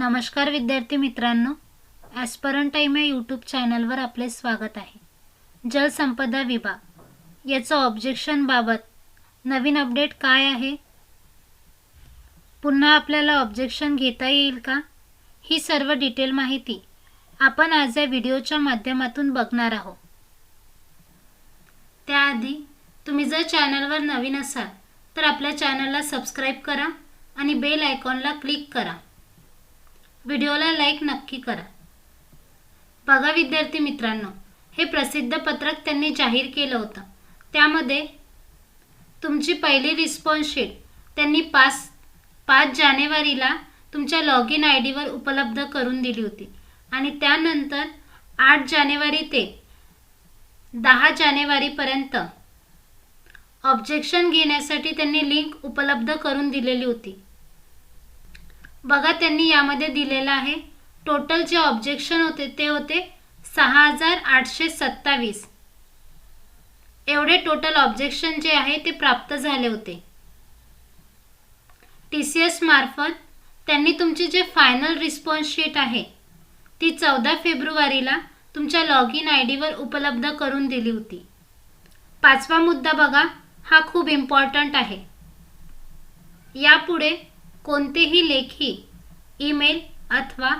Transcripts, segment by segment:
नमस्कार विद्यार्थी मित्रांनो. ॲस्परन टाईम या यूट्यूब चॅनलवर आपले स्वागत आहे. जलसंपदा विभाग. याचं ऑब्जेक्शनबाबत नवीन अपडेट काय आहे? पुन्हा आपल्याला ऑब्जेक्शन घेता येईल का? ही सर्व डिटेल माहिती आपण आज या व्हिडिओच्या माध्यमातून बघणार आहोत. त्याआधी तुम्ही जर चॅनलवर नवीन असाल तर आपल्या चॅनलला सबस्क्राईब करा आणि बेल आयकॉनला क्लिक करा. व्हिडिओला लाईक नक्की करा. बघा विद्यार्थी मित्रांनो हे प्रसिद्ध पत्रक त्यांनी जाहीर केलं होतं. त्यामध्ये तुमची पहिली रिस्पॉन्स शीट त्यांनी पाच पाच जानेवारीला तुमच्या लॉग इन आय डीवर उपलब्ध करून दिली होती. आणि त्यानंतर आठ जानेवारी ते दहा जानेवारीपर्यंत ऑब्जेक्शन घेण्यासाठी त्यांनी लिंक उपलब्ध करून दिलेली होती. बघा त्यांनी यामध्ये दिलेलं आहे. टोटल जे ऑब्जेक्शन होते ते होते सहा हजार आठशे सत्तावीस. एवढे टोटल ऑब्जेक्शन जे आहे ते प्राप्त झाले होते. टी सी एस मार्फत त्यांनी तुमची जे फायनल रिस्पॉन्स शीट आहे ती चौदा फेब्रुवारीला तुमच्या लॉग इन आय डीवर उपलब्ध करून दिली होती. पाचवा मुद्दा बघा हा खूप इम्पॉर्टंट आहे. यापुढे कोणतेही लेखी ईमेल अथवा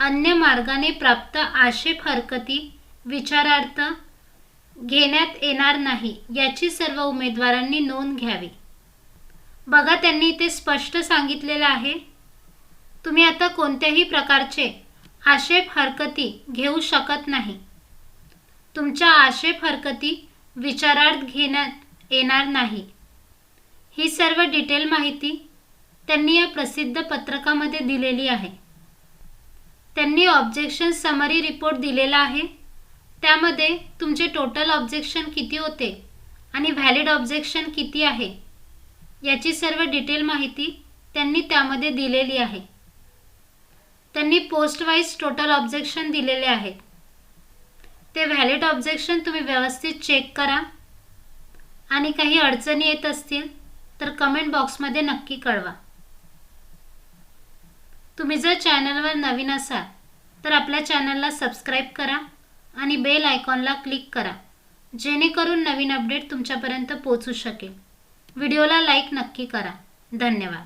अन्य मार्गाने प्राप्त आक्षेप हरकती विचारार्थ घेण्यात येणार नाही याची सर्व उमेदवारांनी नोंद घ्यावी. बघा त्यांनी इथे स्पष्ट सांगितलेलं आहे. तुम्ही आता कोणत्याही प्रकारचे आक्षेप हरकती घेऊ शकत नाही. तुमच्या आक्षेप हरकती विचारार्थ घेण्यात येणार नाही. ही सर्व डिटेल माहिती त्यांनी या प्रसिद्ध पत्रकामध्ये दिलेली आहे. त्यांनी ऑब्जेक्शन समरी रिपोर्ट दिलेला आहे. त्यामध्ये तुमचे टोटल ऑब्जेक्शन किती होते आणि व्हॅलिड ऑब्जेक्शन किती आहे? याची सर्व डिटेल माहिती त्यांनी त्यामध्ये दिलेली आहे. त्यांनी पोस्ट वाईज टोटल ऑब्जेक्शन दिलेले आहेत ते व्हॅलिड ऑब्जेक्शन तुम्ही व्यवस्थित चेक करा. आणि काही अडचणी येत असतील तर कमेंट बॉक्समध्ये नक्की कळवा. तुम्ही जर चॅनलवर नवीन असाल तर आपल्या चॅनलला सबस्क्राईब करा आणि बेल आयकॉनला क्लिक करा जेणेकरून नवीन अपडेट तुमच्यापर्यंत पोचू शकेल. व्हिडिओला लाईक नक्की करा. धन्यवाद.